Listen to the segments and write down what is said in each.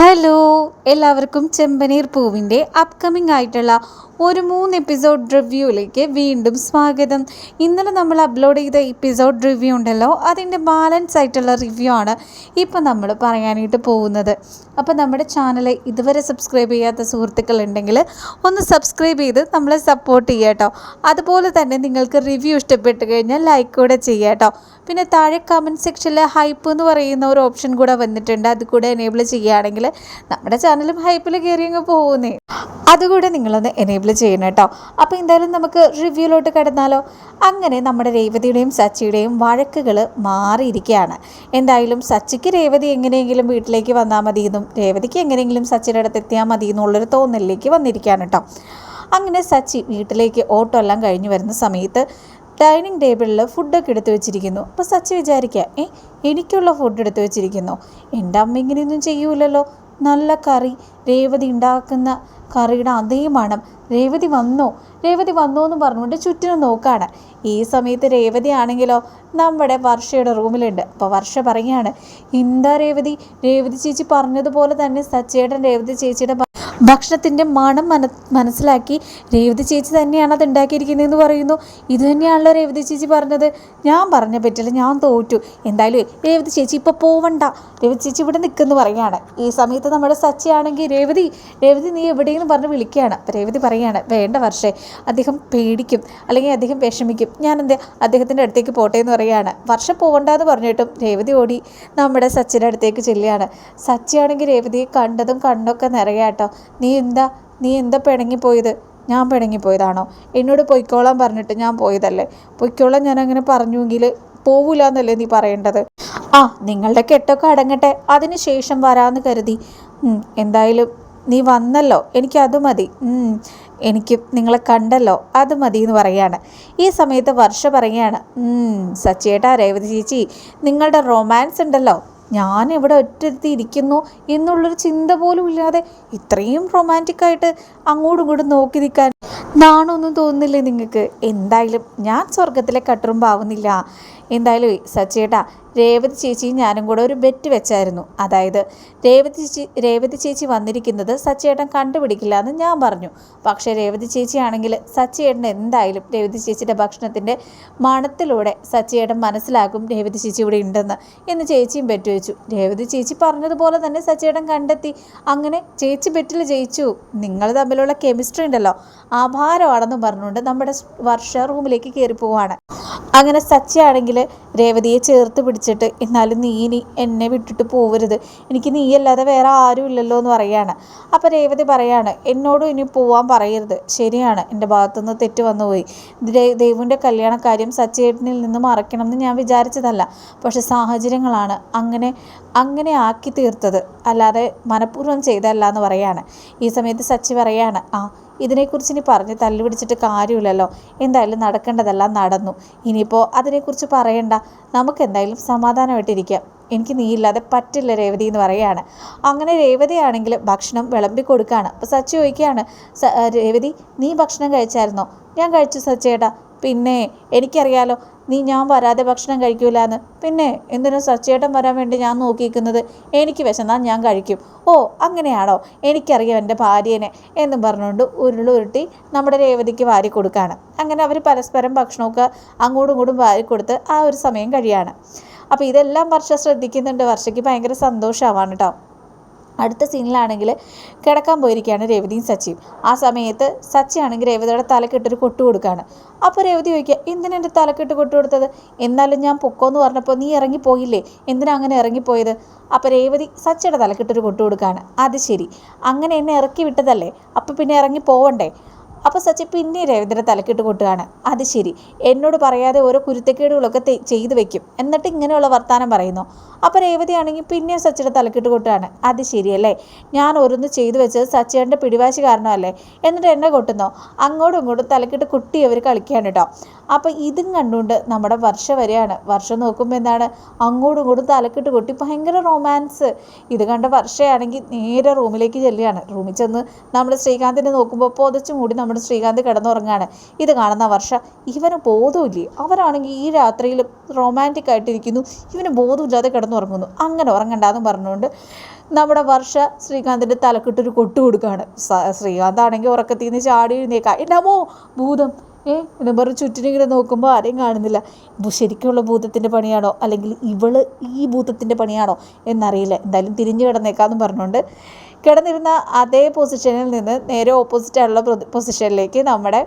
Hello എല്ലാവർക്കും ചെമ്പനീർ പൂവിന്റെ upcoming ആയിട്ടുള്ള ഒരു മൂന്ന് എപ്പിസോഡ് റിവ്യൂയിലേക്ക് വീണ്ടും സ്വാഗതം. ഇന്നലെ നമ്മൾ അപ്ലോഡ് ചെയ്ത എപ്പിസോഡ് റിവ്യൂ ഉണ്ടല്ലോ അതിന്റെ ബാലൻസ് ആയിട്ടുള്ള റിവ്യൂ ആണ് ഇപ്പം നമ്മൾ പറയാനായിട്ട് പോകുന്നത്. അപ്പോൾ നമ്മുടെ ചാനൽ ഇതുവരെ സബ്സ്ക്രൈബ് ചെയ്യാത്ത സുഹൃത്തുക്കൾ ഉണ്ടെങ്കിൽ ഒന്ന് സബ്സ്ക്രൈബ് ചെയ്ത് നമ്മളെ സപ്പോർട്ട് ചെയ്യാട്ടോ അതുപോലെ തന്നെ നിങ്ങൾക്ക് റിവ്യൂ ഇഷ്ടപ്പെട്ട് കഴിഞ്ഞാൽ ലൈക്ക് കൂടെ ചെയ്യാട്ടോ പിന്നെ താഴെ കമന്റ് സെക്ഷനിൽ ഹൈപ്പ് എന്ന് പറയുന്ന ഒരു ഓപ്ഷൻ കൂടെ വന്നിട്ടുണ്ട് അത് കൂടെ എനേബിൾ ചെയ്യുകയാണെങ്കിൽ നമ്മുടെ ചാനലും ഹൈപ്പിൽ കയറി അങ്ങ് പോകുന്നേ അതുകൂടെ നിങ്ങളൊന്ന് എനേബിൾ ചെയ്യണം കേട്ടോ. അപ്പോൾ എന്തായാലും നമുക്ക് റിവ്യൂലോട്ട് കിടന്നാലോ? അങ്ങനെ നമ്മുടെ രേവതിയുടെയും സച്ചിയുടെയും വഴക്കുകൾ മാറിയിരിക്കുകയാണ്. എന്തായാലും സച്ചിക്ക് രേവതി എങ്ങനെയെങ്കിലും വീട്ടിലേക്ക് വന്നാൽ മതി എന്നും രേവതിക്ക് എങ്ങനെയെങ്കിലും സച്ചിയുടെ അടുത്ത് എത്തിയാൽ മതി എന്നുള്ളൊരു തോന്നലിലേക്ക് വന്നിരിക്കുകയാണ് കേട്ടോ. അങ്ങനെ സച്ചി വീട്ടിലേക്ക് ഓട്ടോ എല്ലാം കഴിഞ്ഞു വരുന്ന സമയത്ത് ഡൈനിങ് ടേബിളിൽ ഫുഡൊക്കെ എടുത്തു വെച്ചിരിക്കുന്നു. അപ്പോൾ സച്ചി വിചാരിക്കുക ഏ എനിക്കുള്ള ഫുഡ് എടുത്തു വെച്ചിരിക്കുന്നു. എന്റെ അമ്മ ഇങ്ങനെയൊന്നും ചെയ്യൂലല്ലോ. നല്ല കറി. രേവതി ഉണ്ടാക്കുന്ന കറിയുടെ അതേ മണം. രേവതി വന്നോ? രേവതി വന്നോ എന്ന് പറഞ്ഞുകൊണ്ട് ചുറ്റിനും നോക്കാണ്. ഈ സമയത്ത് രേവതി ആണെങ്കിലോ നമ്മുടെ വർഷയുടെ റൂമിലുണ്ട്. അപ്പോൾ വർഷ പറയുകയാണ് എന്താ രേവതി? രേവതി ചേച്ചി പറഞ്ഞതുപോലെ തന്നെ സച്ചേട്ടൻ രേവതി ചേച്ചിയുടെ ഭക്ഷണത്തിന്റെ മണം മന മനസ്സിലാക്കി രേവതി ചേച്ചി തന്നെയാണ് അത് ഉണ്ടാക്കിയിരിക്കുന്നതെന്ന് പറയുന്നു. ഇത് തന്നെയാണല്ലോ രേവതി ചേച്ചി പറഞ്ഞത്. ഞാൻ പറഞ്ഞ പറ്റില്ല ഞാൻ തോറ്റു. എന്തായാലും രേവതി ചേച്ചി ഇപ്പോൾ പോവണ്ട. രേവതി ചേച്ചി ഇവിടെ നിൽക്കുന്നു പറയുകയാണ്. ഈ സമയത്ത് നമ്മുടെ സച്ചിയാണെങ്കിൽ രേവതി രേവതി നീ എവിടെയെന്ന് പറഞ്ഞ് വിളിക്കുകയാണ്. രേവതി പറയുകയാണ് വേണ്ട വർഷേ അദ്ദേഹം പേടിക്കും. അല്ലെങ്കിൽ അദ്ദേഹം വിഷമിക്കും. ഞാൻ എന്ത് അദ്ദേഹത്തിന്റെ അടുത്തേക്ക് പോട്ടെ എന്ന് പറയുകയാണ്. വർഷം പോകണ്ടെന്ന് പറഞ്ഞിട്ടും രേവതി ഓടി നമ്മുടെ സച്ചിന്റെ അടുത്തേക്ക് ചെല്ലുകയാണ്. സച്ചിയാണെങ്കിൽ രേവതിയെ കണ്ടതും കണ്ണൊക്കെ നിറയാട്ടോ. നീ എന്താ നീ എന്താ പിണങ്ങിപ്പോയത്? ഞാൻ പിണങ്ങിപ്പോയതാണോ? എന്നോട് പൊയ്ക്കോളാൻ പറഞ്ഞിട്ട് ഞാൻ പോയതല്ലേ? പൊയ്ക്കോളാൻ ഞാൻ അങ്ങനെ പറഞ്ഞുവെങ്കിൽ പോവില്ല എന്നല്ലേ നീ പറയേണ്ടത്? ആ നിങ്ങളുടെ കെട്ടൊക്കെ അടങ്ങട്ടെ. അതിന് ശേഷം വരാമെന്ന് കരുതി. എന്തായാലും നീ വന്നല്ലോ. എനിക്കത് മതി. എനിക്ക് നിങ്ങളെ കണ്ടല്ലോ. അത് മതി എന്ന് പറയാണ്. ഈ സമയത്ത് വർഷ പറയാണ് സച്ചേട്ടാ രേവതി ചേച്ചി നിങ്ങളുടെ റൊമാൻസ് ഉണ്ടല്ലോ. ഞാൻ ഇവിടെ ഒറ്റത്തി ഇരിക്കുന്നു എന്നുള്ളൊരു ചിന്ത പോലും ഇല്ലാതെ ഇത്രയും റൊമാന്റിക് ആയിട്ട് അങ്ങോട്ടും ഇങ്ങോട്ടും നോക്കി നിൽക്കാൻ നാണൊന്നും തോന്നുന്നില്ലേ നിങ്ങൾക്ക്? എന്തായാലും ഞാൻ സ്വർഗത്തിലെ കട്ടുറുമ്പാവുന്നില്ല. എന്തായാലും സച്ചേട്ടാ രേവതി ചേച്ചിയും ഞാനും കൂടെ ഒരു ബെറ്റ് വെച്ചായിരുന്നു. അതായത് രേവതി ചേച്ചി രേവതി ചേച്ചി വന്നിരിക്കുന്നത് സച്ചേട്ടൻ കണ്ടുപിടിക്കില്ല എന്ന് ഞാൻ പറഞ്ഞു. പക്ഷേ രേവതി ചേച്ചിയാണെങ്കിൽ സച്ചേട്ടൻ എന്തായാലും രേവതി ചേച്ചിയുടെ ഭക്ഷണത്തിന്റെ മണത്തിലൂടെ സച്ചേട്ടൻ മനസ്സിലാക്കും രേവതി ചേച്ചി ഇവിടെ ഉണ്ടെന്ന് എന്ന് ചേച്ചിയും ബെറ്റ് വെച്ചു. രേവതി ചേച്ചി പറഞ്ഞതുപോലെ തന്നെ സച്ചേട്ടൻ കണ്ടെത്തി. അങ്ങനെ ചേച്ചി ബെറ്റിൽ ജയിച്ചു. നിങ്ങൾ തമ്മിലുള്ള കെമിസ്ട്രി ഉണ്ടല്ലോ. ആഭാരമാണെന്ന് പറഞ്ഞുകൊണ്ട് നമ്മുടെ വർഷ റൂമിലേക്ക് കയറി പോവാണ്. അങ്ങനെ സച്ചിയാണെങ്കിൽ രേവതിയെ ചേർത്ത് പിടിച്ചിട്ട് എന്നാലും നീ ഇനി എന്നെ വിട്ടിട്ട് പോവരുത്. എനിക്ക് നീയല്ലാതെ വേറെ ആരും ഇല്ലല്ലോ എന്ന് പറയാണ്. അപ്പോൾ രേവതി പറയാണ് എന്നോടും ഇനി പോവാൻ പറയരുത്. ശരിയാണ് എന്റെ ഭാഗത്തുനിന്ന് തെറ്റ് വന്നുപോയി. ദൈവന്റെ കല്യാണ കല്യാണക്കാര്യം സച്ചേട്ടനിൽ നിന്ന് മറക്കണം എന്ന് ഞാൻ വിചാരിച്ചതല്ല. പക്ഷെ സാഹചര്യങ്ങളാണ് അങ്ങനെ അങ്ങനെ ആക്കി തീർത്തത്. അല്ലാതെ മനഃപൂർവം ചെയ്തല്ല എന്ന് പറയാണ്. ഈ സമയത്ത് സച്ചി പറയാണ് ആ ഇതിനെക്കുറിച്ച് ഇനി പറഞ്ഞ് തല്ലു പിടിച്ചിട്ട് കാര്യമില്ലല്ലോ. എന്തായാലും നടക്കേണ്ടതെല്ലാം നടന്നു. ഇനിയിപ്പോൾ അതിനെക്കുറിച്ച് പറയണ്ട. നമുക്ക് എന്തായാലും സമാധാനമായിട്ടിരിക്കാം. എനിക്ക് നീയില്ലാതെ പറ്റില്ല രേവതി എന്ന് പറയുകയാണ്. അങ്ങനെ രേവതിയാണെങ്കിൽ ഭക്ഷണം വിളമ്പി കൊടുക്കുകയാണ് അപ്പോൾ സച്ചി ചോദിക്കുകയാണ് "സ- ആ, രേവതി നീ ഭക്ഷണം കഴിച്ചായിരുന്നോ? ഞാൻ കഴിച്ചു സച്ചേട്ടാ. പിന്നെ എനിക്കറിയാലോ നീ ഞാൻ വരാതെ ഭക്ഷണം കഴിക്കൂലെന്ന്. പിന്നെ എന്തിനും സച്ചേട്ടൻ വരാൻ വേണ്ടി ഞാൻ നോക്കിയിരിക്കുന്നത്? എനിക്ക് വിശന്നാൽ ഞാൻ കഴിക്കും. ഓ അങ്ങനെയാണോ? എനിക്കറിയാം എന്റെ ഭാര്യേനെ എന്നും പറഞ്ഞുകൊണ്ട് ഉരുളുരുട്ടി നമ്മുടെ രേവതിക്ക് വാരി കൊടുക്കുകയാണ് അങ്ങനെ അവർ പരസ്പരം ഭക്ഷണമൊക്കെ അങ്ങോട്ടും ഇങ്ങോട്ടും വാരി കൊടുത്ത് ആ ഒരു സമയം കഴിയാണ്. അപ്പോൾ ഇതെല്ലാം വർഷ ശ്രദ്ധിക്കുന്നുണ്ട്. വർഷയ്ക്ക് ഭയങ്കര സന്തോഷമാവാണ് കേട്ടോ അടുത്ത സീനിലാണെങ്കിൽ കിടക്കാൻ പോയിരിക്കുകയാണ് രേവതിയും സച്ചിയും. ആ സമയത്ത് സച്ചി ആണെങ്കിൽ രേവതിയുടെ തലക്കെട്ടൊരു കൊട്ടു കൊടുക്കുകയാണ്. അപ്പോൾ രേവതി ചോദിക്കുക എന്തിനാ എന്റെ തലക്കെട്ട് കൊട്ടു കൊടുത്തത്? എന്നാലും ഞാൻ പൊക്കോന്ന് പറഞ്ഞപ്പോൾ നീ ഇറങ്ങിപ്പോയില്ലേ എന്തിനാ അങ്ങനെ ഇറങ്ങിപ്പോയത് അപ്പോൾ രേവതി സച്ചിയുടെ തലക്കെട്ടൊരു കൊട്ടു കൊടുക്കുകയാണ്. അത് ശരി. അങ്ങനെ എന്നെ ഇറക്കി വിട്ടതല്ലേ? അപ്പോൾ പിന്നെ ഇറങ്ങി പോവണ്ടേ? അപ്പോൾ സച്ചി പിന്നെ രവീന്ദ്രൻ തലക്കിട്ട് കൊട്ടുകയാണ്. അത് ശരി. എന്നോട് പറയാതെ ഓരോ കുരുത്തക്കേടുകളൊക്കെ ചെയ്തു വെക്കും. എന്നിട്ട് ഇങ്ങനെയുള്ള വർത്തമാനം പറയുന്നു. അപ്പോൾ രേവതിയാണെങ്കിൽ പിന്നെയും സച്ചിയുടെ തലക്കിട്ട് കൊട്ടുകയാണ്. അത് ശരിയല്ലേ? ഞാൻ ഓരോന്ന് ചെയ്തു വെച്ചത് സച്ചിയുടെ പിടിവാശി കാരണമല്ലേ? എന്നിട്ട് എന്നെ കൊട്ടുന്നോ. അങ്ങോട്ടും ഇങ്ങോട്ടും തലക്കിട്ട് കുട്ടി അവർ കളിക്കുകയാണ് കേട്ടോ അപ്പോൾ ഇതും കണ്ടുകൊണ്ട് നമ്മുടെ വർഷം വരെയാണ്. വർഷം നോക്കുമ്പോൾ എന്താണ്? അങ്ങോട്ടും ഇങ്ങോട്ടും തലക്കിട്ട് കൊട്ടി. ഭയങ്കര റൊമാൻസ്. ഇത് കണ്ട വർഷയാണെങ്കിൽ നേരെ റൂമിലേക്ക് ചെല്ലുകയാണ്. റൂമിൽ ചെന്ന് നമ്മൾ ശ്രീകാന്തിനെ നോക്കുമ്പോൾ പൊതച്ചു മൂടി നമ്മുടെ ശ്രീകാന്ത് കിടന്നുറങ്ങാണ്. ഇത് കാണുന്ന വർഷ ഇവന് ബോധമില്ലേ അവരാണെങ്കിൽ ഈ രാത്രിയിൽ റൊമാന്റിക് ആയിട്ടിരിക്കുന്നു. ഇവന് ബോധമില്ലാതെ കിടന്നുറങ്ങുന്നു. അങ്ങനെ ഉറങ്ങണ്ടെന്ന് പറഞ്ഞുകൊണ്ട് നമ്മുടെ വർഷ ശ്രീകാന്തിന്റെ തലക്കിട്ടൊരു കൊട്ടു കൊടുക്കുകയാണ്. ശ്രീകാന്ത് ആണെങ്കിൽ ഉറക്കത്തിൽ നിന്ന് ചാടി എഴുന്നേക്കാം. അമ്മോ ഭൂതം. ഏ എന്ന് പറഞ്ഞ് ചുറ്റിനിങ്ങനെ നോക്കുമ്പോൾ ആരെയും കാണുന്നില്ല. ശരിക്കുള്ള ഭൂതത്തിന്റെ പണിയാണോ? അല്ലെങ്കിൽ ഇവൾ ഈ ഭൂതത്തിന്റെ പണിയാണോ? എന്നറിയില്ല. എന്തായാലും തിരിഞ്ഞു കിടന്നേക്കാമെന്ന് പറഞ്ഞുകൊണ്ട് കിടന്നിരുന്ന അതേ പൊസിഷനിൽ നിന്ന് നേരെ ഓപ്പോസിറ്റായുള്ള പൊസിഷനിലേക്ക് നമ്മുടെ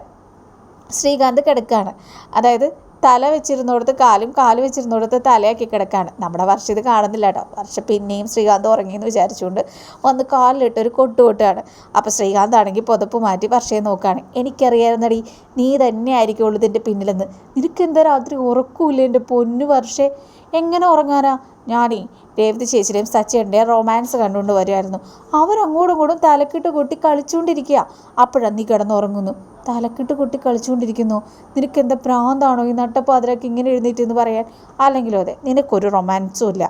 ശ്രീകാന്ത് കിടക്കുകയാണ് അതായത് തല വെച്ചിരുന്നിടത്ത് കാലും കാൽ വെച്ചിരുന്നിടത്ത് തലയാക്കി കിടക്കുകയാണ് നമ്മുടെ വർഷ ഇത് കാണുന്നില്ല കേട്ടോ. വർഷ പിന്നെയും ശ്രീകാന്ത് ഉറങ്ങിയെന്ന് വിചാരിച്ചുകൊണ്ട് വന്ന് കാലിലിട്ട് ഒരു കൊട്ടുകൊട്ടാണ്. അപ്പോൾ ശ്രീകാന്ത് ആണെങ്കിൽ പുതപ്പ് മാറ്റി വർഷയെ നോക്കുകയാണ്. എനിക്കറിയാവുന്നടി നീ തന്നെ ആയിരിക്കുള്ളൂ ഇതിന്റെ പിന്നിലെന്ന്. നിനക്കെന്താ രാത്രി ഉറക്കൂല്ലേ എന്റെ പൊന്നു വർഷേ? എങ്ങനെ ഉറങ്ങാനാ? ഞാനേ രേവതി ചേച്ചിയുടെയും സച്ചിയുടെയും റൊമാൻസ് കണ്ടുകൊണ്ട് വരുമായിരുന്നു അവരങ്ങോട്ടും ഇങ്ങോട്ടും തലക്കിട്ട് കൊട്ടി കളിച്ചുകൊണ്ടിരിക്കുക. അപ്പോഴാണ് നീ കിടന്നുറങ്ങുന്നു. തലക്കിട്ട് കൊട്ടി കളിച്ചുകൊണ്ടിരിക്കുന്നു. നിനക്ക് എന്താ പ്രാന്താണോ ഈ നട്ടപ്പാതിരക്ക് ഇങ്ങനെ എഴുന്നേറ്റ് എന്ന് പറയാൻ? അല്ലെങ്കിലും അതെ നിനക്കൊരു റൊമാൻസും ഇല്ല.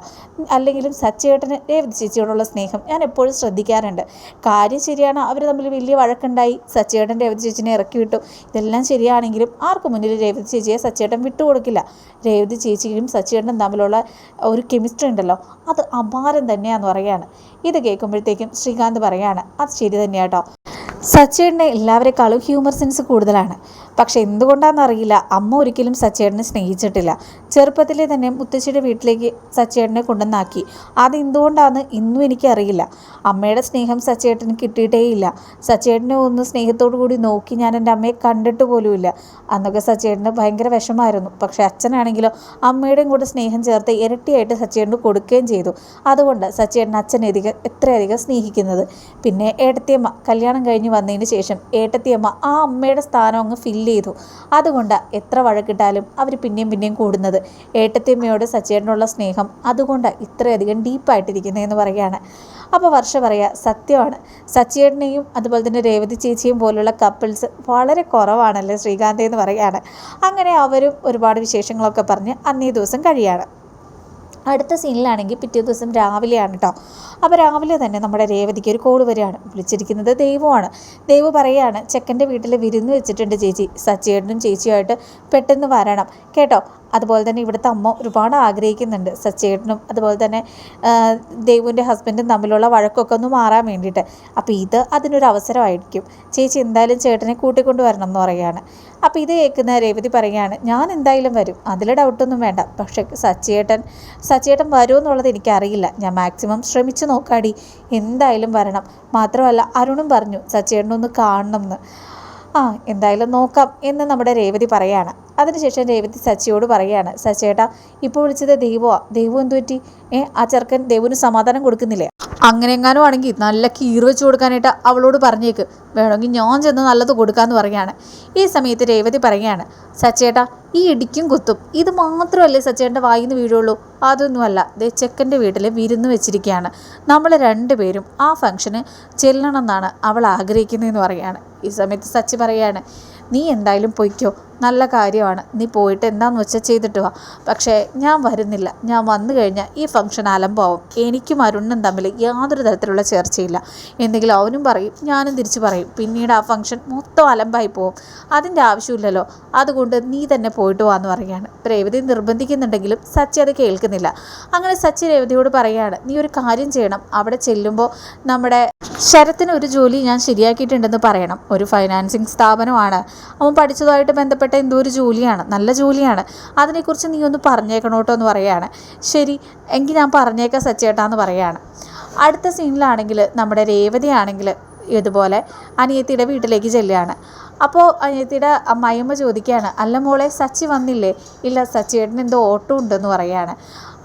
അല്ലെങ്കിലും സച്ചേട്ടന് രേവതി ചേച്ചിയോടുള്ള സ്നേഹം ഞാൻ എപ്പോഴും ശ്രദ്ധിക്കാറുണ്ട്. കാര്യം ശരിയാണ് അവർ തമ്മിൽ വലിയ വഴക്കുണ്ടായി. സച്ചേട്ടൻ രേവതി ചേച്ചിനെ ഇറക്കി വിട്ടു. ഇതെല്ലാം ശരിയാണെങ്കിലും ആർക്കും മുന്നിൽ രേവതി ചേച്ചിയെ സച്ചേട്ടൻ വിട്ടുകൊടുക്കില്ല. രേവതി ചേച്ചിയും സച്ചേട്ടനും തമ്മിലുള്ള ഒരു കെമിസ്ട്രി ഉണ്ടല്ലോ. അത് അപാരം തന്നെയാന്ന് പറയാണ് ഇത് കേൾക്കുമ്പോഴത്തേക്കും ശ്രീകാന്ത് പറയാണ് അത് ശരി തന്നെയാട്ടോ സച്ചേട്ടനെ എല്ലാവരെക്കാളും ഹ്യൂമർ സെൻസ് കൂടുതലാണ്. പക്ഷെ എന്തുകൊണ്ടാണെന്നറിയില്ല അമ്മ ഒരിക്കലും സച്ചേട്ടനെ സ്നേഹിച്ചിട്ടില്ല. ചെറുപ്പത്തിലെ തന്നെ മുത്തശ്ശിയുടെ വീട്ടിലേക്ക് സച്ചേട്ടനെ കൊണ്ടുവന്നാക്കി. അത് എന്തുകൊണ്ടാണെന്ന് ഇന്നും എനിക്കറിയില്ല. അമ്മയുടെ സ്നേഹം സച്ചേട്ടന് കിട്ടിയിട്ടേയില്ല. സച്ചേട്ടനെ ഒന്ന് സ്നേഹത്തോടു കൂടി നോക്കി ഞാൻ എന്റെ അമ്മയെ കണ്ടിട്ട് പോലുമില്ല. അന്നൊക്കെ സച്ചേട്ടന് ഭയങ്കര വിഷമായിരുന്നു പക്ഷേ അച്ഛനാണെങ്കിലോ അമ്മയുടെയും കൂടെ സ്നേഹം ചേർത്ത് ഇരട്ടിയായിട്ട് സച്ചേട്ടന് കൊടുക്കുകയും ചെയ്തു. അതുകൊണ്ട് സച്ചേട്ടൻ അച്ഛനധികം എത്രയധികം സ്നേഹിക്കുന്നത്? പിന്നെ ഏട്ടത്തിയമ്മ കല്യാണം കഴിഞ്ഞ് വന്നതിന് ശേഷം ഏട്ടത്തിയമ്മ ആ അമ്മയുടെ സ്ഥാനം അങ്ങ് ഫില്ല് ചെയ്തു. അതുകൊണ്ട് എത്ര വഴക്കിട്ടാലും അവർ പിന്നെയും പിന്നെയും കൂടുന്നത്. ഏട്ടത്തിയമ്മയോട് സച്ചേട്ടനുള്ള സ്നേഹം അതുകൊണ്ട് ഇത്രയധികം ഡീപ്പായിട്ടിരിക്കുന്നതെന്ന് പറയുകയാണ്. അപ്പോൾ വർഷ പറയുക സത്യമാണ്. സച്ചേട്ടനെയും അതുപോലെ തന്നെ രേവതി ചേച്ചിയും പോലുള്ള കപ്പിൾസ് വളരെ കുറവാണല്ലേ ശ്രീകാന്ത് എന്ന് പറയുകയാണ്. അങ്ങനെ അവരും ഒരുപാട് വിശേഷങ്ങളൊക്കെ പറഞ്ഞ് അന്നേ ദിവസം കഴിയാണ്. അടുത്ത സീനിലാണെങ്കിൽ പിറ്റേ ദിവസം രാവിലെയാണ് കേട്ടോ അപ്പോൾ രാവിലെ തന്നെ നമ്മുടെ രേവതിക്ക് ഒരു കോൾ വരികയാണ്. വിളിച്ചിരിക്കുന്നത് ദൈവമാണ് ദൈവ് പറയുകയാണ് ചെക്കന്റെ വീട്ടിൽ വിരുന്ന് വെച്ചിട്ടുണ്ട് ചേച്ചി. സച്ചേട്ടനും ചേച്ചിയുമായിട്ട് പെട്ടെന്ന് വരണം. കേട്ടോ? അതുപോലെ തന്നെ ഇവിടുത്തെ അമ്മ ഒരുപാട് ആഗ്രഹിക്കുന്നുണ്ട് സച്ചേട്ടനും അതുപോലെ തന്നെ ദേവുവിന്റെ ഹസ്ബൻഡും തമ്മിലുള്ള വഴക്കൊക്കെ ഒന്ന് മാറാൻ വേണ്ടിയിട്ട്. അപ്പോൾ ഇത് അതിനൊരു അവസരമായിരിക്കും. ചേച്ചി എന്തായാലും ചേട്ടനെ കൂട്ടിക്കൊണ്ട് വരണം എന്ന് പറയുകയാണ്. അപ്പോൾ ഇത് കേൾക്കുന്ന രേവതി പറയുകയാണ് ഞാൻ എന്തായാലും വരും. അതിൽ ഡൗട്ടൊന്നും വേണ്ട. പക്ഷേ സച്ചേട്ടൻ സച്ചേട്ടൻ വരുമെന്നുള്ളത് എനിക്കറിയില്ല. ഞാൻ മാക്സിമം ശ്രമിച്ചു നോക്കാടി. എന്തായാലും വരണം. മാത്രമല്ല അരുണും പറഞ്ഞു സച്ചേട്ടനൊന്ന് കാണണം എന്ന്. ആ എന്തായാലും നോക്കാം എന്ന് നമ്മുടെ രേവതി പറയാണ് അതിനുശേഷം രേവതി സച്ചിയോട് പറയുകയാണ് സച്ചേട്ടാ ഇപ്പോൾ വിളിച്ചത് ദൈവമാ ദൈവം എന്തു പറ്റി? ഏ ആ ചെറുക്കൻ ദൈവന് സമാധാനം കൊടുക്കുന്നില്ലേ? അങ്ങനെ എങ്ങാനും ആണെങ്കിൽ നല്ല കീർ വെച്ച് കൊടുക്കാനായിട്ട് അവളോട് പറഞ്ഞേക്ക്. വേണമെങ്കിൽ ഞാൻ ചെന്ന് നല്ലത് കൊടുക്കാമെന്ന് പറയുകയാണ്. ഈ സമയത്ത് രേവതി പറയുകയാണ് സച്ചേട്ടാ ഈ ഇടിക്കും കുത്തും. ഇത് മാത്രമല്ലേ സച്ചേട്ടന്റെ വായിന്ന് വീഴുള്ളൂ? അതൊന്നുമല്ല. ദേ ചെക്കന്റെ വീട്ടിൽ വിരുന്ന് വെച്ചിരിക്കുകയാണ്. നമ്മൾ രണ്ടുപേരും ആ ഫംഗ്ഷന് ചെല്ലണമെന്നാണ് അവൾ ആഗ്രഹിക്കുന്നതെന്ന് പറയുകയാണ്. ഈ സമയത്ത് സച്ചി പറയുകയാണ് നീ എന്തായാലും പൊയ്ക്കോ. നല്ല കാര്യമാണ്. നീ പോയിട്ട് എന്താന്ന് വെച്ചാൽ ചെയ്തിട്ട് വാ. പക്ഷേ ഞാൻ വരുന്നില്ല. ഞാൻ വന്നു കഴിഞ്ഞാൽ ഈ ഫംഗ്ഷൻ അലമ്പാവും. എനിക്കും അരുണും തമ്മിൽ യാതൊരു തരത്തിലുള്ള ചേർച്ചയില്ല. എന്തെങ്കിലും അവനും പറയും ഞാനും തിരിച്ചു പറയും. പിന്നീട് ആ ഫംഗ്ഷൻ മൊത്തം അലമ്പായി പോവും. അതിന്റെ ആവശ്യമില്ലല്ലോ. അതുകൊണ്ട് നീ തന്നെ പോയിട്ട് വാന്ന് പറയുകയാണ്. രേവതി നിർബന്ധിക്കുന്നുണ്ടെങ്കിലും സച്ചി അത് കേൾക്കുന്നില്ല. അങ്ങനെ സച്ചി രേവതിയോട് പറയുകയാണ് നീ ഒരു കാര്യം ചെയ്യണം. അവിടെ ചെല്ലുമ്പോൾ നമ്മുടെ ശരത്തിന് ഒരു ജോലി ഞാൻ ശരിയാക്കിയിട്ടുണ്ടെന്ന് പറയണം. ഒരു ഫൈനാൻസിങ് സ്ഥാപനമാണ്. അവൻ പഠിച്ചതുമായിട്ട് ബന്ധപ്പെട്ട എന്തോ ഒരു ജോലിയാണ് നല്ല ജോലിയാണ്. അതിനെക്കുറിച്ച് നീ ഒന്ന് പറഞ്ഞേക്കണോട്ടോ എന്ന് പറയുകയാണ്. ശരി എങ്കിൽ ഞാൻ പറഞ്ഞേക്കാം സച്ചേട്ടാന്ന് പറയുകയാണ്. അടുത്ത സീനിലാണെങ്കിൽ നമ്മുടെ രേവതി ആണെങ്കിൽ ഇതുപോലെ അനിയത്തിയുടെ വീട്ടിലേക്ക് ചെല്ലുകയാണ്. അപ്പോൾ അനിയത്തിയുടെ അമ്മയമ്മ ചോദിക്കുകയാണ് അല്ല മോളെ സച്ചി വന്നില്ലേ? ഇല്ല സച്ചിയേട്ടൻ എന്തോ ഓട്ടം ഉണ്ടെന്ന് പറയുകയാണ്.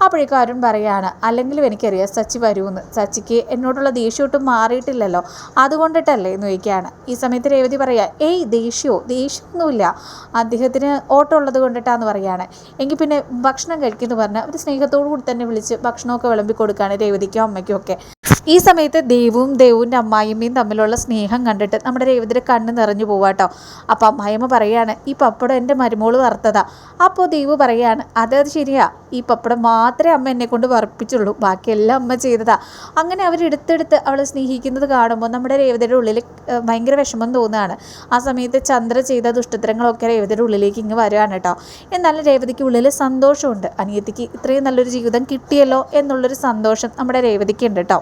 അപ്പോഴേക്കും അരുൺ പറയാണ് അല്ലെങ്കിലും എനിക്കറിയാം സച്ചി വരുമെന്ന്. സച്ചിക്ക് എന്നോടുള്ള ദേഷ്യമൊട്ടും മാറിയിട്ടില്ലല്ലോ. അതുകൊണ്ടിട്ടല്ലേ? എന്ന് ചോദിക്കുകയാണ്. ഈ സമയത്ത് രേവതി പറയുക ഏയ് ദേഷ്യമോ ദേഷ്യമൊന്നുമില്ല. അദ്ദേഹത്തിന് ഓട്ടം ഉള്ളത് കൊണ്ടിട്ടാന്ന് പറയാണ്. എങ്കിൽ പിന്നെ ഭക്ഷണം കഴിക്കുന്നു പറഞ്ഞാൽ ഒരു സ്നേഹത്തോടു കൂടി തന്നെ വിളിച്ച് ഭക്ഷണമൊക്കെ വിളമ്പി കൊടുക്കുകയാണ് രേവതിക്കും അമ്മയ്ക്കും ഒക്കെ. ഈ സമയത്ത് ദേവും ദേവുവിന്റെ അമ്മായിമ്മയും തമ്മിലുള്ള സ്നേഹം കണ്ടിട്ട് നമ്മുടെ രേവതിയുടെ കണ്ണ് നിറഞ്ഞു പോവാട്ടോ അപ്പോൾ അമ്മായിമ്മ പറയാണ് ഈ പപ്പടം എന്റെ മരുമോൾ വറുത്തതാ. അപ്പോൾ ദേവു പറയാണ് അതത് ശരിയാ. ഈ പപ്പടം മാത്രമേ അമ്മ എന്നെ കൊണ്ട് വറുപ്പിച്ചുള്ളൂ. ബാക്കിയെല്ലാം അമ്മ ചെയ്തതാ. അങ്ങനെ അവരെടുത്തെടുത്ത് അവളെ സ്നേഹിക്കുന്നത് കാണുമ്പോൾ നമ്മുടെ രേവതിയുടെ ഉള്ളിൽ ഭയങ്കര വിഷമം തോന്നുകയാണ്. ആ സമയത്ത് ചന്ദ്ര ചെയ്ത ദുഷ്ടത്തരങ്ങളൊക്കെ രേവതിയുടെ ഉള്ളിലേക്ക് ഇങ്ങ് വരികയാണ് കേട്ടോ എന്നാലും രേവതിക്ക് ഉള്ളിൽ സന്തോഷമുണ്ട്. അനിയത്തിക്ക് ഇത്രയും നല്ലൊരു ജീവിതം കിട്ടിയല്ലോ എന്നുള്ളൊരു സന്തോഷം നമ്മുടെ രേവതിക്ക് ഉണ്ട് കേട്ടോ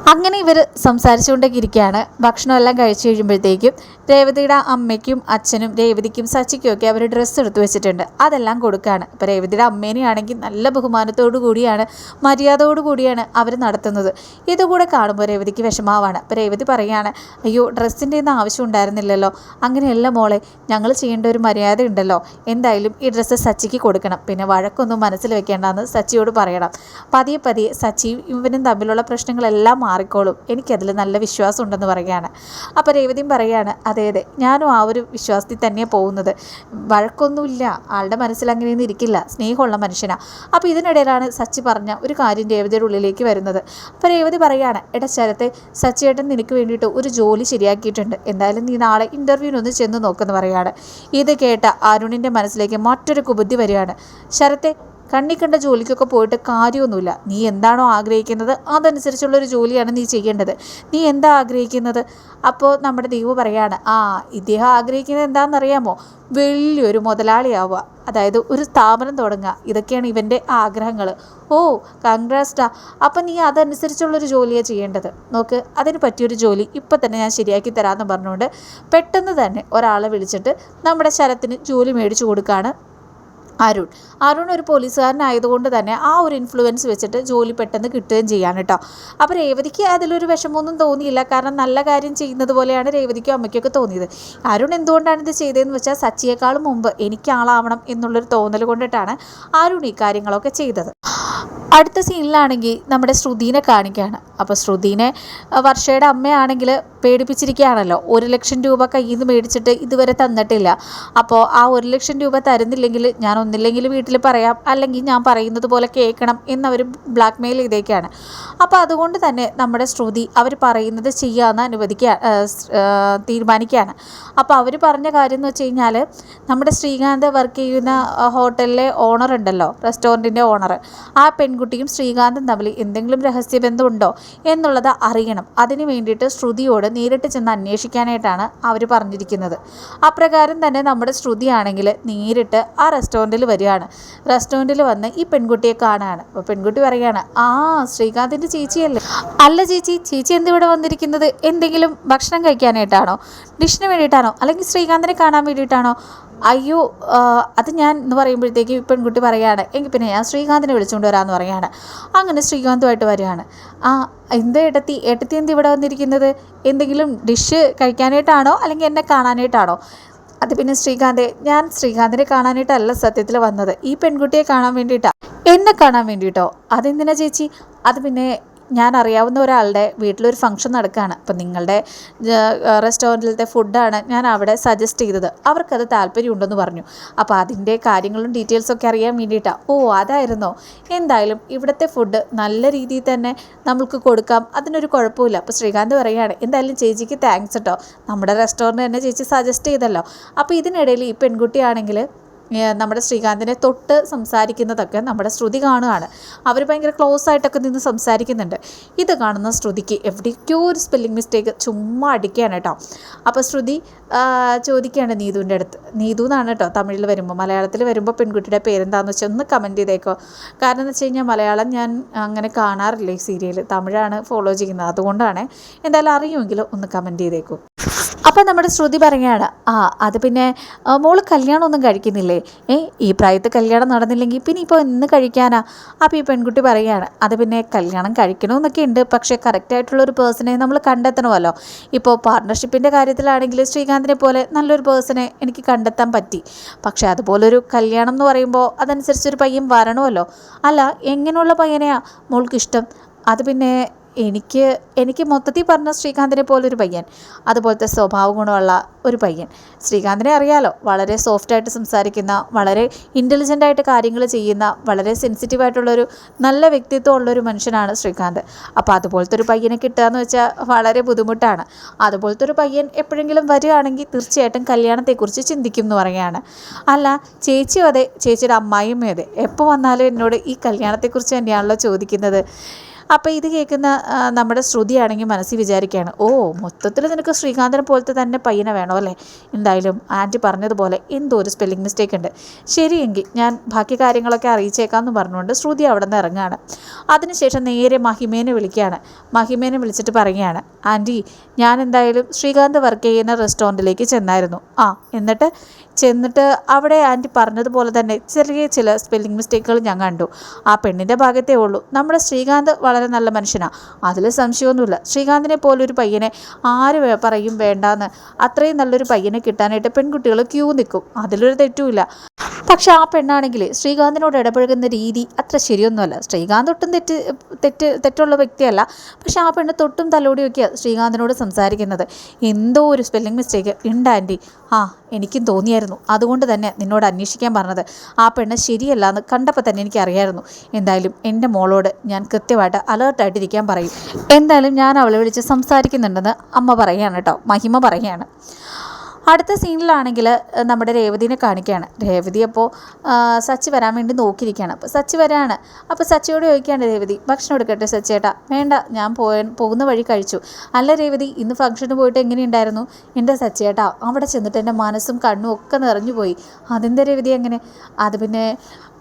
അങ്ങനെ ഇവർ സംസാരിച്ചുകൊണ്ടൊക്കെ ഇരിക്കുകയാണ് ഭക്ഷണമെല്ലാം കഴിച്ചു കഴിയുമ്പോഴത്തേക്കും രേവതിയുടെ അമ്മയ്ക്കും അച്ഛനും രേവതിക്കും സച്ചിക്കും ഒക്കെ അവർ ഡ്രസ്സ് എടുത്ത് വെച്ചിട്ടുണ്ട്. അതെല്ലാം കൊടുക്കുകയാണ് ഇപ്പോൾ രേവതിയുടെ അമ്മേനെയാണെങ്കിൽ നല്ല ബഹുമാനത്തോടു കൂടിയാണ് മര്യാദയോടു കൂടിയാണ് അവർ നടത്തുന്നത്. ഇതുകൂടെ കാണുമ്പോൾ രേവതിക്ക് വിഷമാവാണ്. അപ്പോൾ രേവതി പറയുകയാണ് അയ്യോ ഡ്രസ്സിന്റെ ഒന്നും ആവശ്യം ഉണ്ടായിരുന്നില്ലല്ലോ. അങ്ങനെയല്ല മോളെ ഞങ്ങൾ ചെയ്യേണ്ട ഒരു മര്യാദ ഉണ്ടല്ലോ. എന്തായാലും ഈ ഡ്രസ്സ് സച്ചിക്ക് കൊടുക്കണം. പിന്നെ വഴക്കൊന്നും മനസ്സിൽ വെക്കേണ്ടെന്ന് സച്ചിയോട് പറയണം. പതിയെ പതിയെ സച്ചിയും ഇവനും തമ്മിലുള്ള പ്രശ്നങ്ങളെല്ലാം മാറിക്കോളും. എനിക്കതിൽ നല്ല വിശ്വാസം ഉണ്ടെന്ന് പറയുകയാണ്. അപ്പോൾ രേവതിയും പറയുകയാണ് അതെ അതെ ഞാനും ആ ഒരു വിശ്വാസത്തിൽ തന്നെയാണ് പോകുന്നത്. വഴക്കൊന്നുമില്ല. ആളുടെ മനസ്സിൽ അങ്ങനെയൊന്നും ഇരിക്കില്ല. സ്നേഹമുള്ള മനുഷ്യനാണ് അപ്പോൾ ഇതിനിടയിലാണ് സച്ചി പറഞ്ഞ ഒരു കാര്യം രേവതിയുടെ ഉള്ളിലേക്ക് വരുന്നത്. അപ്പോൾ രേവതി പറയുകയാണ് എടാ ശരത്തെ സച്ചിയേട്ടൻ നിനക്ക് വേണ്ടിയിട്ട് ഒരു ജോലി ശരിയാക്കിയിട്ടുണ്ട്. എന്തായാലും നീ നാളെ ഇന്റർവ്യൂവിനൊന്ന് ചെന്ന് നോക്കുമെന്ന് പറയുകയാണ് ഇത് കേട്ട അരുണിന്റെ മനസ്സിലേക്ക് മറ്റൊരു കുബുദ്ധി വരികയാണ്. ശരത്തെ കണ്ണി കണ്ട ജോലിക്കൊക്കെ പോയിട്ട് കാര്യമൊന്നുമില്ല. നീ എന്താണോ ആഗ്രഹിക്കുന്നത് അതനുസരിച്ചുള്ളൊരു ജോലിയാണ് നീ ചെയ്യേണ്ടത്. നീ എന്താ ആഗ്രഹിക്കുന്നത്? അപ്പോൾ നമ്മുടെ ദൈവം പറയാണ് ആ ഇദ്ദേഹം ആഗ്രഹിക്കുന്നത് എന്താണെന്നറിയാമോ? വലിയൊരു മുതലാളിയാവുക. അതായത് ഒരു സ്ഥാപനം തുടങ്ങുക. ഇതൊക്കെയാണ് ഇവന്റെ ആഗ്രഹങ്ങൾ ഓ കൺഗ്രാസ്റ്റാ അപ്പം നീ അതനുസരിച്ചുള്ളൊരു ജോലിയാണ് ചെയ്യേണ്ടത്. നോക്ക് അതിന് പറ്റിയൊരു ജോലി ഇപ്പം തന്നെ ഞാൻ ശരിയാക്കി തരാമെന്ന് പറഞ്ഞുകൊണ്ട് പെട്ടെന്ന് തന്നെ ഒരാളെ വിളിച്ചിട്ട് നമ്മുടെ ശരത്തിന് ജോലി മേടിച്ചു കൊടുക്കുകയാണ് അരുൺ. അരുൺ ഒരു പോലീസുകാരനായതുകൊണ്ട് തന്നെ ആ ഒരു ഇൻഫ്ലുവൻസ് വെച്ചിട്ട് ജോലി പെട്ടെന്ന് കിട്ടുകയും ചെയ്യാൻ കേട്ടോ. അപ്പോൾ രേവതിക്ക് അതിലൊരു വിഷമമൊന്നും തോന്നിയില്ല. കാരണം നല്ല കാര്യം ചെയ്യുന്നത് പോലെയാണ് രേവതിക്കും അമ്മയ്ക്കൊക്കെ തോന്നിയത്. അരുൺ എന്തുകൊണ്ടാണ് ഇത് ചെയ്തതെന്ന് വെച്ചാൽ സച്ചിയേക്കാളും മുമ്പ് എനിക്ക് ആളാവണം എന്നുള്ളൊരു തോന്നൽ കൊണ്ടിട്ടാണ് അരുൺ ഈ കാര്യങ്ങളൊക്കെ ചെയ്തത്. അടുത്ത സീനിലാണെങ്കിൽ നമ്മുടെ ശ്രുതിനെ കാണിക്കുകയാണ്. അപ്പോൾ ശ്രുതിനെ വർഷയുടെ അമ്മയാണെങ്കിൽ പേടിപ്പിച്ചിരിക്കുകയാണല്ലോ. ഒരു ലക്ഷം രൂപ കയ്യിൽ നിന്ന് മേടിച്ചിട്ട് ഇതുവരെ തന്നിട്ടില്ല. അപ്പോൾ ആ ഒരു ലക്ഷം രൂപ തരുന്നില്ലെങ്കിൽ ഞാൻ ഒന്നില്ലെങ്കിൽ വീട്ടിൽ പറയാം. അല്ലെങ്കിൽ ഞാൻ പറയുന്നത് പോലെ കേൾക്കണം എന്നവർ ബ്ലാക്ക് മെയിൽ ചെയ്തേക്കാണ്. അപ്പോൾ അതുകൊണ്ട് തന്നെ നമ്മുടെ ശ്രുതി അവർ പറയുന്നത് ചെയ്യാമെന്ന് അനുവദിക്കുക തീരുമാനിക്കുകയാണ്. അപ്പോൾ അവർ പറഞ്ഞ കാര്യം എന്ന് വെച്ച് കഴിഞ്ഞാൽ നമ്മുടെ ശ്രീകാന്ത് വർക്ക് ചെയ്യുന്ന ഹോട്ടലിലെ ഓണർ ഉണ്ടല്ലോ റെസ്റ്റോറന്റിന്റെ ഓണർ. ആ പെൺകുട്ടിയും ശ്രീകാന്തും തമ്മിൽ എന്തെങ്കിലും രഹസ്യബന്ധമുണ്ടോ എന്നുള്ളത് അറിയണം. അതിനു വേണ്ടിയിട്ട് ശ്രുതിയോട് നേരിട്ട് ചെന്ന് അന്വേഷിക്കാനായിട്ടാണ് അവർ പറഞ്ഞിരിക്കുന്നത്. അപ്രകാരം തന്നെ നമ്മുടെ ശ്രുതിയാണെങ്കിൽ നേരിട്ട് ആ റെസ്റ്റോറന്റിൽ വരികയാണ്. റെസ്റ്റോറന്റിൽ വന്ന് ഈ പെൺകുട്ടിയെ കാണുകയാണ് അപ്പോൾ പെൺകുട്ടി പറയുകയാണ് ആ ശ്രീകാന്തിന്റെ ചേച്ചിയല്ലേ? അല്ല ചേച്ചി ചേച്ചി എന്തിവിടെ വന്നിരിക്കുന്നത്? എന്തെങ്കിലും ഭക്ഷണം കഴിക്കാനായിട്ടാണോ? ഡിഷിന് വേണ്ടിയിട്ടാണോ? അല്ലെങ്കിൽ ശ്രീകാന്തിനെ കാണാൻ വേണ്ടിയിട്ടാണോ? അയ്യോ അത് ഞാൻ എന്ന് പറയുമ്പോഴത്തേക്ക് പെൺകുട്ടി പറയുകയാണ്. എങ്കിൽ പിന്നെ ഞാൻ ശ്രീകാന്തിനെ വിളിച്ചുകൊണ്ട് വരാമെന്ന് പറയുകയാണ്. അങ്ങനെ ശ്രീകാന്തുമായിട്ട് വരികയാണ്. ആ എന്ത് ഏട്ടത്തി? ഏട്ടത്തി എന്ത് ഇവിടെ വന്നിരിക്കുന്നത്? എന്തെങ്കിലും ഡിഷ് കഴിക്കാനായിട്ടാണോ? അല്ലെങ്കിൽ എന്നെ കാണാനായിട്ടാണോ? അത് പിന്നെ ശ്രീകാന്തെ ഞാൻ ശ്രീകാന്തിനെ കാണാനായിട്ടല്ല സത്യത്തിൽ വന്നത്. ഈ പെൺകുട്ടിയെ കാണാൻ വേണ്ടിയിട്ടാണ് എന്നെ കാണാൻ വേണ്ടിയിട്ടോ? അതെന്തിനാ ചേച്ചി? അത് പിന്നെ ഞാൻ അറിയാവുന്ന ഒരാളുടെ വീട്ടിലൊരു ഫംഗ്ഷൻ നടക്കുകയാണ്. അപ്പം നിങ്ങളുടെ റെസ്റ്റോറന്റിലത്തെ ഫുഡാണ് ഞാൻ അവിടെ സജസ്റ്റ് ചെയ്തത്. അവർക്കത് താല്പര്യമുണ്ടെന്ന് പറഞ്ഞു. അപ്പോൾ അതിന്റെ കാര്യങ്ങളും ഡീറ്റെയിൽസൊക്കെ അറിയാൻ വേണ്ടിയിട്ടാണ് ഓ അതായിരുന്നോ? എന്തായാലും ഇവിടുത്തെ ഫുഡ് നല്ല രീതിയിൽ തന്നെ നമുക്ക് കൊടുക്കാം. അതിനൊരു കുഴപ്പമില്ല. അപ്പോൾ ശ്രീകാന്ത് പറയുകയാണ് എന്തായാലും ചേച്ചിക്ക് താങ്ക്സ് കേട്ടോ നമ്മുടെ റെസ്റ്റോറന്റ് തന്നെ ചേച്ചി സജസ്റ്റ് ചെയ്തല്ലോ. അപ്പോൾ ഇതിനിടയിൽ ഈ പെൺകുട്ടിയാണെങ്കിൽ നമ്മുടെ ശ്രീകാന്തിനെ തൊട്ട് സംസാരിക്കുന്നതൊക്കെ നമ്മുടെ ശ്രുതി കാണുകയാണ്. അവർ ഭയങ്കര ക്ലോസ് ആയിട്ടൊക്കെ നിന്ന് സംസാരിക്കുന്നുണ്ട്. ഇത് കാണുന്ന ശ്രുതിക്ക് എവിടേക്കോ ഒരു സ്പെല്ലിംഗ് മിസ്റ്റേക്ക് ചുമ്മാ അടിക്കുകയാണ് കേട്ടോ. അപ്പോൾ ശ്രുതി ചോദിക്കുകയാണ് നീതുവിന്റെ അടുത്ത്. നീതു എന്നാണ് കേട്ടോ തമിഴിൽ വരുമ്പോൾ മലയാളത്തിൽ വരുമ്പോൾ പെൺകുട്ടിയുടെ പേരെന്താണെന്ന് വെച്ചാൽ ഒന്ന് കമന്റ് ചെയ്തേക്കോ. കാരണം എന്ന് വെച്ച് കഴിഞ്ഞാൽ മലയാളം ഞാൻ അങ്ങനെ കാണാറില്ല ഈ സീരിയൽ തമിഴാണ് ഫോളോ ചെയ്യുന്നത്. അതുകൊണ്ടാണ്. എന്തായാലും അറിയുമെങ്കിൽ ഒന്ന് കമന്റ് ചെയ്തേക്കോ. അപ്പം നമ്മുടെ ശ്രുതി പറയുകയാണ് ആ അത് പിന്നെ മോൾ കല്യാണമൊന്നും കഴിക്കുന്നില്ലേ? ഏ ഈ പ്രായത്തിൽ കല്യാണം നടന്നില്ലെങ്കിൽ പിന്നെ ഇപ്പോൾ എന്ന് കഴിക്കാനാ? അപ്പോൾ ഈ പെൺകുട്ടി പറയുകയാണ് അത് പിന്നെ കല്യാണം കഴിക്കണമെന്നൊക്കെ ഉണ്ട് പക്ഷേ കറക്റ്റായിട്ടുള്ള ഒരു പേഴ്സണെ നമ്മൾ കണ്ടെത്തണമല്ലോ. ഇപ്പോൾ പാർട്ണർഷിപ്പിന്റെ കാര്യത്തിലാണെങ്കിൽ ശ്രീകാന്തിനെ പോലെ നല്ലൊരു പേഴ്സണെ എനിക്ക് കണ്ടെത്താൻ പറ്റി. പക്ഷേ അതുപോലൊരു കല്യാണം എന്ന് പറയുമ്പോൾ അതനുസരിച്ചൊരു പയ്യൻ വരണമല്ലോ. അല്ല എങ്ങനെയുള്ള പയ്യനെയാണ് മോൾക്ക് ഇഷ്ടം അത് പിന്നെ എനിക്ക് എനിക്ക് മൊത്തത്തിൽ പറഞ്ഞ ശ്രീകാന്തിനെ പോലൊരു പയ്യൻ. അതുപോലത്തെ സ്വഭാവ ഗുണമുള്ള ഒരു പയ്യൻ. ശ്രീകാന്തിനെ അറിയാലോ വളരെ സോഫ്റ്റായിട്ട് സംസാരിക്കുന്ന വളരെ ഇന്റലിജന്റ് ആയിട്ട് കാര്യങ്ങൾ ചെയ്യുന്ന വളരെ സെൻസിറ്റീവായിട്ടുള്ളൊരു നല്ല വ്യക്തിത്വം ഉള്ളൊരു മനുഷ്യനാണ് ശ്രീകാന്ത്. അപ്പോൾ അതുപോലത്തെ ഒരു പയ്യനെ കിട്ടുക എന്ന് വെച്ചാൽ വളരെ ബുദ്ധിമുട്ടാണ്. അതുപോലത്തെ ഒരു പയ്യൻ എപ്പോഴെങ്കിലും വരികയാണെങ്കിൽ തീർച്ചയായിട്ടും കല്യാണത്തെക്കുറിച്ച് ചിന്തിക്കും എന്ന് പറയുകയാണ്. അല്ല ചേച്ചിയും അതെ ചേച്ചിയുടെ അമ്മായിയും അതെ എപ്പോൾ വന്നാലും എന്നോട് ഈ കല്യാണത്തെക്കുറിച്ച് തന്നെയാണല്ലോ ചോദിക്കുന്നത്. അപ്പോൾ ഇത് കേൾക്കുന്ന നമ്മുടെ ശ്രുതിയാണെങ്കിൽ മനസ്സിൽ വിചാരിക്കുകയാണ് ഓ മൊത്തത്തിൽ നിനക്ക് ശ്രീകാന്തനെ പോലത്തെ തന്നെ പയ്യനെ വേണോ അല്ലേ? എന്തായാലും ആന്റി പറഞ്ഞതുപോലെ എന്തോ ഒരു സ്പെല്ലിംഗ് മിസ്റ്റേക്ക് ഉണ്ട്. ശരിയെങ്കിൽ ഞാൻ ബാക്കി കാര്യങ്ങളൊക്കെ അറിയിച്ചേക്കാം എന്ന് പറഞ്ഞുകൊണ്ട് ശ്രുതി അവിടെ നിന്ന് ഇറങ്ങുകയാണ് അതിനുശേഷം നേരെ മഹിമേനെ വിളിക്കുകയാണ്. മഹിമേനെ വിളിച്ചിട്ട് പറയുകയാണ് ആന്റി ഞാൻ എന്തായാലും ശ്രീകാന്ത് വർക്ക് ചെയ്യുന്ന റെസ്റ്റോറന്റിലേക്ക് ചെന്നായിരുന്നു. ആ എന്നിട്ട്? ചെന്നിട്ട് അവിടെ ആന്റി പറഞ്ഞതുപോലെ തന്നെ ചെറിയ ചില സ്പെല്ലിംഗ് മിസ്റ്റേക്കുകൾ ഞാൻ കണ്ടു. ആ പെണ്ണിന്റെ ഭാഗത്തേ ഉള്ളൂ. നമ്മുടെ ശ്രീകാന്ത് വളരെ നല്ല മനുഷ്യനാണ് അതിൽ സംശയമൊന്നുമില്ല. ശ്രീകാന്തിനെ പോലൊരു പയ്യനെ ആര് പറയും വേണ്ടാന്ന്. അത്രയും നല്ലൊരു പയ്യനെ കിട്ടാനായിട്ട് പെൺകുട്ടികൾ ക്യൂ നിൽക്കും അതിലൊരു തെറ്റുമില്ല. പക്ഷെ ആ പെണ്ണാണെങ്കിൽ ശ്രീകാന്തിനോട് ഇടപഴകുന്ന രീതി അത്ര ശരിയൊന്നുമല്ല. ശ്രീകാന്ത് ഒട്ടും തെറ്റ് തെറ്റ് തെറ്റുള്ള വ്യക്തിയല്ല. പക്ഷെ ആ പെണ്ണ് തൊട്ടും തലോടിയൊക്കെയാണ് ശ്രീകാന്തിനോട് സംസാരിക്കുന്നത്. എന്തോ ഒരു സ്പെല്ലിംഗ് മിസ്റ്റേക്ക് ഉണ്ട് ആന്റി. ആ എനിക്കും തോന്നിയായിരുന്നു. അതുകൊണ്ട് തന്നെ നിന്നോട് അന്വേഷിക്കാൻ പറഞ്ഞത്. ആ പെണ്ണ് ശരിയല്ല എന്ന് കണ്ടപ്പോൾ തന്നെ എനിക്കറിയായിരുന്നു. എന്തായാലും എന്റെ മോളോട് ഞാൻ കൃത്യമായിട്ട് അലേർട്ടായിട്ടിരിക്കാൻ പറയും. എന്തായാലും ഞാൻ അവളെ വിളിച്ച് സംസാരിക്കുന്നുണ്ടെന്ന് അമ്മ പറയുകയാണ് കേട്ടോ. മഹിമ പറയുകയാണ്. അടുത്ത സീനിലാണെങ്കിൽ നമ്മുടെ രേവതിനെ കാണിക്കുകയാണ്. രേവതി അപ്പോൾ സച്ചി വരാൻ വേണ്ടി നോക്കിയിരിക്കുകയാണ്. അപ്പോൾ സച്ചി വരാണ്. അപ്പോൾ സച്ചിയോട് ചോദിക്കുകയാണ് രേവതി ഭക്ഷണം എടുക്കട്ടെ സച്ചേട്ടാ? വേണ്ട ഞാൻ പോയ പോകുന്ന വഴി കഴിച്ചു. അല്ല രേവതി ഇന്ന് ഫംഗ്ഷന് പോയിട്ട് എങ്ങനെയുണ്ടായിരുന്നു? എന്റെ സച്ചേട്ടാ അവിടെ ചെന്നിട്ട് എന്റെ മനസ്സും കണ്ണും ഒക്കെ നിറഞ്ഞു പോയി അതെന്താ രേവതി എങ്ങനെ അത് പിന്നെ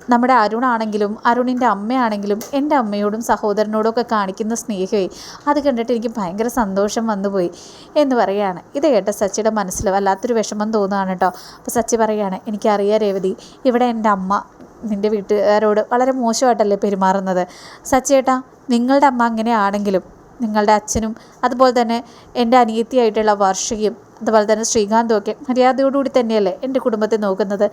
നമ്മുടെ അരുണാണെങ്കിലും അരുണിന്റെ അമ്മയാണെങ്കിലും എന്റെ അമ്മയോടും സഹോദരനോടും ഒക്കെ കാണിക്കുന്ന സ്നേഹമേ അത് കണ്ടിട്ട് എനിക്ക് ഭയങ്കര സന്തോഷം വന്നുപോയി എന്ന് പറയുകയാണ്. ഇത് കേട്ട സച്ചിയുടെ മനസ്സിൽ വല്ലാത്തൊരു വിഷമം തോന്നുകയാണ് കേട്ടോ. അപ്പോൾ സച്ചി പറയുകയാണ് എനിക്കറിയാം രേവതി ഇവിടെ എന്റെ അമ്മ നിന്റെ വീട്ടുകാരോട് വളരെ മോശമായിട്ടല്ലേ പെരുമാറുന്നത്? സച്ചേട്ടാ നിങ്ങളുടെ അമ്മ അങ്ങനെയാണെങ്കിലും നിങ്ങളുടെ അച്ഛനും അതുപോലെ തന്നെ എന്റെ അനിയത്തിയായിട്ടുള്ള വർഷയും അതുപോലെ തന്നെ ശ്രീകാന്തും ഒക്കെ മര്യാദയോടുകൂടി തന്നെയല്ലേ എന്റെ കുടുംബത്തെ നോക്കുന്നത്?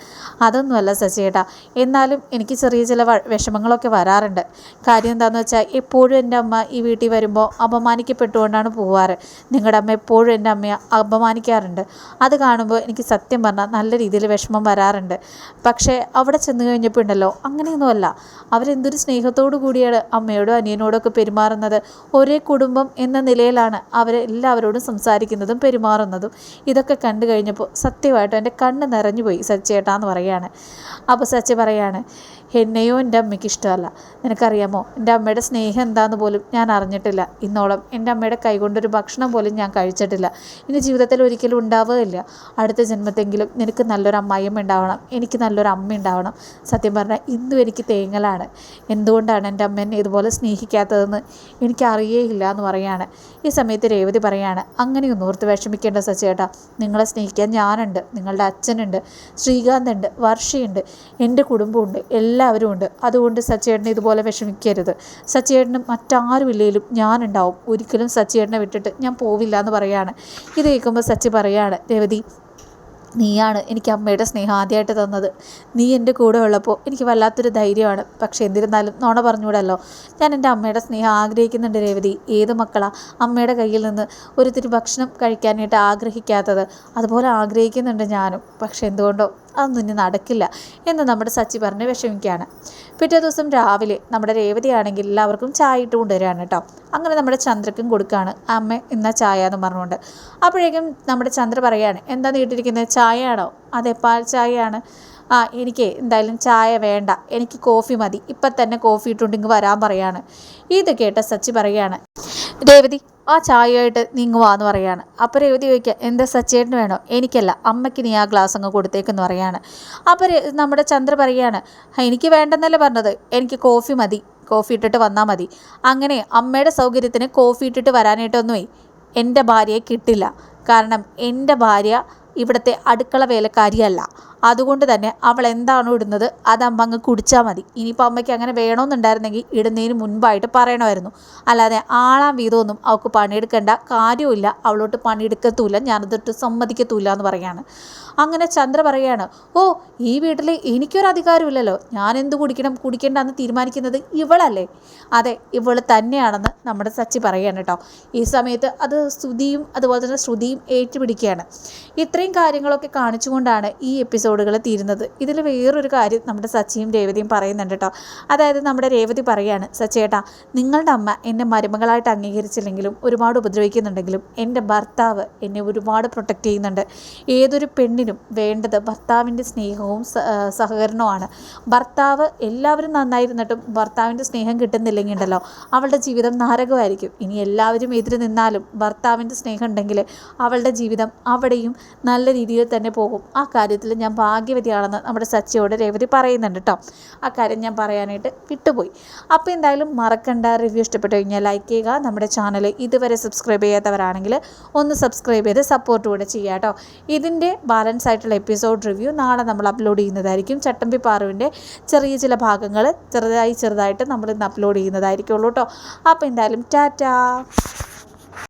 അതൊന്നുമല്ല സച്ചിയേട്ടാ എന്നാലും എനിക്ക് ചെറിയ ചില വിഷമങ്ങളൊക്കെ വരാറുണ്ട്. കാര്യം എന്താണെന്ന് വെച്ചാൽ എപ്പോഴും എന്റെ അമ്മ ഈ വീട്ടിൽ വരുമ്പോൾ അപമാനിക്കപ്പെട്ടുകൊണ്ടാണ് പോവാറ്. നിങ്ങളുടെ അമ്മ എപ്പോഴും എന്റെ അമ്മയെ അപമാനിക്കാറുണ്ട്. അത് കാണുമ്പോൾ എനിക്ക് സത്യം പറഞ്ഞാൽ നല്ല രീതിയിൽ വിഷമം വരാറുണ്ട്. പക്ഷേ അവിടെ ചെന്ന് കഴിഞ്ഞപ്പോൾ ഉണ്ടല്ലോ അങ്ങനെയൊന്നുമല്ല. അവരെന്തൊരു സ്നേഹത്തോടു കൂടിയാണ് അമ്മയോടും അനിയനോടും ഒക്കെ പെരുമാറുന്നത്. ഒരേ കുടുംബം എന്ന നിലയിലാണ് അവരെല്ലാവരോടും സംസാരിക്കുന്നതും പെരുമാറുന്നതും. ഇതൊക്കെ കണ്ടു കഴിഞ്ഞപ്പോൾ സത്യമായിട്ടും എന്റെ കണ്ണ് നിറഞ്ഞു പോയി സച്ചേട്ടാന്ന് പറയാണ് അപ്പോൾ സച്ചി പറയാണ് എന്നെയോ എന്റെ അമ്മയ്ക്ക് ഇഷ്ടമല്ല. നിനക്കറിയാമോ എന്റെ അമ്മയുടെ സ്നേഹം എന്താന്ന് പോലും ഞാൻ അറിഞ്ഞിട്ടില്ല. ഇന്നോളം എന്റെ അമ്മയുടെ കൈകൊണ്ടൊരു ഭക്ഷണം പോലും ഞാൻ കഴിച്ചിട്ടില്ല. ഇനി ജീവിതത്തിൽ ഒരിക്കലും ഉണ്ടാവുകയില്ല. അടുത്ത ജന്മത്തെങ്കിലും നിനക്ക് നല്ലൊരു അമ്മായിയമ്മ ഉണ്ടാവണം. എനിക്ക് നല്ലൊരു അമ്മ ഉണ്ടാവണം. സത്യം പറഞ്ഞാൽ ഇന്നും എനിക്ക് തേങ്ങലാണ്. എന്തുകൊണ്ടാണ് എന്റെ അമ്മ എന്നെ ഇതുപോലെ സ്നേഹിക്കാത്തതെന്ന് എനിക്കറിയേയില്ല എന്ന് പറയാണ്. ഈ സമയത്ത് രേവതി പറയാണ് അങ്ങനെയൊന്നും ഓർത്ത് വിഷമിക്കേണ്ട സച്ചേട്ടാ നിങ്ങളെ സ്നേഹിക്കാൻ ഞാനുണ്ട്. നിങ്ങളുടെ അച്ഛനുണ്ട്. ശ്രീകാന്ത് ഉണ്ട്. വർഷയുണ്ട്. എന്റെ കുടുംബമുണ്ട്. എല്ലാവരും ഉണ്ട്. അതുകൊണ്ട് സച്ചേട്ടനെ ഇതുപോലെ വിഷമിക്കരുത്. സച്ചേട്ടനും മറ്റാരും ഇല്ലെങ്കിലും ഞാനുണ്ടാവും. ഒരിക്കലും സച്ചേട്ടനെ വിട്ടിട്ട് ഞാൻ പോവില്ല എന്ന് പറയാണ്. ഇത് കേൾക്കുമ്പോൾ സച്ചി പറയാണ് രേവതി നീയാണ് എനിക്ക് അമ്മയുടെ സ്നേഹം ആദ്യമായിട്ട് തന്നത്. നീ എന്റെ കൂടെ ഉള്ളപ്പോൾ എനിക്ക് വല്ലാത്തൊരു ധൈര്യമാണ്. പക്ഷേ എന്നിരുന്നാലും നോണ പറഞ്ഞുകൂടല്ലോ. ഞാൻ എന്റെ അമ്മയുടെ സ്നേഹം ആഗ്രഹിക്കുന്നുണ്ട് രേവതി. ഏത് മക്കളാ അമ്മയുടെ കയ്യിൽ നിന്ന് ഒരുത്തിരി ഭക്ഷണം കഴിക്കാനായിട്ട് ആഗ്രഹിക്കാത്തത്? അതുപോലെ ആഗ്രഹിക്കുന്നുണ്ട് ഞാനും. പക്ഷേ എന്തുകൊണ്ടോ അതൊന്നും ഇനി നടക്കില്ല എന്ന് നമ്മുടെ സച്ചി പറഞ്ഞ് വിഷമിക്കുകയാണ്. പിറ്റേ ദിവസം രാവിലെ നമ്മുടെ രേവതിയാണെങ്കിൽ എല്ലാവർക്കും ചായ ഇട്ട് കൊണ്ടുവരികയാണ് കേട്ടോ. അങ്ങനെ നമ്മുടെ ചന്ദ്രക്കും കൊടുക്കുകയാണ്. അമ്മ ഇന്ന ചായ എന്ന് പറഞ്ഞുകൊണ്ട്. അപ്പോഴേക്കും നമ്മുടെ ചന്ദ്ര പറയുകയാണ് എന്താ നീട്ടിരിക്കുന്നത് ചായയാണോ? അതെ പാൽ ചായയാണ്. ആ എനിക്ക് എന്തായാലും ചായ വേണ്ട. എനിക്ക് കോഫി മതി. ഇപ്പം തന്നെ കോഫി ഇട്ടുണ്ടെങ്കിൽ വരാൻ പറയാണ്. ഇത് കേട്ട സച്ചി പറയാണ് രേവതി ആ ചായയായിട്ട് നീങ്ങുവാന്ന് പറയാണ്. അപ്പോൾ രേവതി ചോദിക്കുക എന്താ സച്ചേട്ടന് വേണോ? എനിക്കല്ല അമ്മയ്ക്ക് നീ ആ ഗ്ലാസ് അങ്ങ് കൊടുത്തേക്കെന്ന് പറയാണ്. അപ്പോൾ നമ്മുടെ ചന്ദ്ര പറയാണ് "ആ, എനിക്ക് വേണ്ടെന്നല്ലേ പറഞ്ഞത്. എനിക്ക് കോഫി മതി. കോഫി ഇട്ടിട്ട് വന്നാൽ മതി. അങ്ങനെ അമ്മയുടെ സൗകര്യത്തിന് കോഫി ഇട്ടിട്ട് വരാനായിട്ടൊന്നുമേ എന്റെ ഭാര്യയെ കിട്ടില്ല. കാരണം എന്റെ ഭാര്യ ഇവിടുത്തെ അടുക്കള വേലക്കാരിയല്ല. അതുകൊണ്ട് തന്നെ അവൾ എന്താണോ ഇടുന്നത് അത് അമ്മ അങ്ങ് കുടിച്ചാൽ മതി. ഇനിയിപ്പോൾ അമ്മയ്ക്ക് അങ്ങനെ വേണമെന്നുണ്ടായിരുന്നെങ്കിൽ ഇടുന്നതിന് മുൻപായിട്ട് പറയണമായിരുന്നു. അല്ലാതെ ആളാം വീതമൊന്നും അവൾക്ക് പണിയെടുക്കേണ്ട കാര്യമില്ല അവളോട്ട് പണിയെടുക്കത്തൂല. ഞാനതൊട്ട് സമ്മതിക്കത്തൂല എന്ന് പറയാണ്. അങ്ങനെ ചന്ദ്ര പറയാണ് ഓ ഈ വീട്ടിൽ എനിക്കൊരു അധികാരമില്ലല്ലോ ഞാൻ എന്ത് കുടിക്കണം? കുടിക്കേണ്ട എന്ന് തീരുമാനിക്കുന്നത് ഇവളല്ലേ? അതെ ഇവൾ തന്നെയാണെന്ന് നമ്മുടെ സച്ചി പറയാണ് കേട്ടോ. ഈ സമയത്ത് അത് സ്തുതിയും അതുപോലെ തന്നെ ശ്രുതിയും ഏറ്റുപിടിക്കുകയാണ്. ഇത്രയും കാര്യങ്ങളൊക്കെ കാണിച്ചുകൊണ്ടാണ് ഈ എപ്പിസോഡ് എപ്പിസോഡുകൾ തീരുന്നത്. ഇതിൽ വേറൊരു കാര്യം നമ്മുടെ സച്ചിയും രേവതിയും പറയുന്നുണ്ട് കേട്ടോ അതായത് നമ്മുടെ രേവതി പറയാണ് സച്ചേട്ടാ നിങ്ങളുടെ അമ്മ എന്നെ മരുമകളായിട്ട് അംഗീകരിച്ചില്ലെങ്കിലും ഒരുപാട് ഉപദ്രവിക്കുന്നുണ്ടെങ്കിലും എന്റെ ഭർത്താവ് എന്നെ ഒരുപാട് പ്രൊട്ടക്റ്റ് ചെയ്യുന്നുണ്ട്. ഏതൊരു പെണ്ണിനും വേണ്ടത് ഭർത്താവിന്റെ സ്നേഹവും സഹകരണവുമാണ്. ഭർത്താവ് എല്ലാവരും നന്നായിരുന്നിട്ടും ഭർത്താവിന്റെ സ്നേഹം കിട്ടുന്നില്ലെങ്കിൽ ഉണ്ടല്ലോ അവളുടെ ജീവിതം നാരകമായിരിക്കും. ഇനി എല്ലാവരും എതിര് നിന്നാലും ഭർത്താവിന്റെ സ്നേഹം ഉണ്ടെങ്കിൽ അവളുടെ ജീവിതം അവിടെയും നല്ല രീതിയിൽ തന്നെ പോകും. ആ കാര്യത്തിൽ ഞാൻ ഭാഗ്യവതിയാണെന്ന് നമ്മുടെ സച്ചിയോട് രേവതി പറയുന്നുണ്ട് കേട്ടോ ആ കാര്യം ഞാൻ പറയാനായിട്ട് വിട്ടുപോയി. അപ്പോൾ എന്തായാലും മറക്കണ്ട റിവ്യൂ ഇഷ്ടപ്പെട്ടു കഴിഞ്ഞാൽ ലൈക്ക് ചെയ്യുക. നമ്മുടെ ചാനൽ ഇതുവരെ സബ്സ്ക്രൈബ് ചെയ്യാത്തവരാണെങ്കിൽ ഒന്ന് സബ്സ്ക്രൈബ് ചെയ്ത് സപ്പോർട്ട് കൂടെ ചെയ്യുക കേട്ടോ ഇതിന്റെ ബാലൻസ് ആയിട്ടുള്ള എപ്പിസോഡ് റിവ്യൂ നാളെ നമ്മൾ അപ്ലോഡ് ചെയ്യുന്നതായിരിക്കും. ചട്ടമ്പി പാറുവിന്റെ ചെറിയ ചില ഭാഗങ്ങൾ ചെറുതായി ചെറുതായിട്ട് നമ്മൾ ഇന്ന് അപ്ലോഡ് ചെയ്യുന്നതായിരിക്കുള്ളൂ കേട്ടോ അപ്പോൾ എന്തായാലും ടാറ്റാ.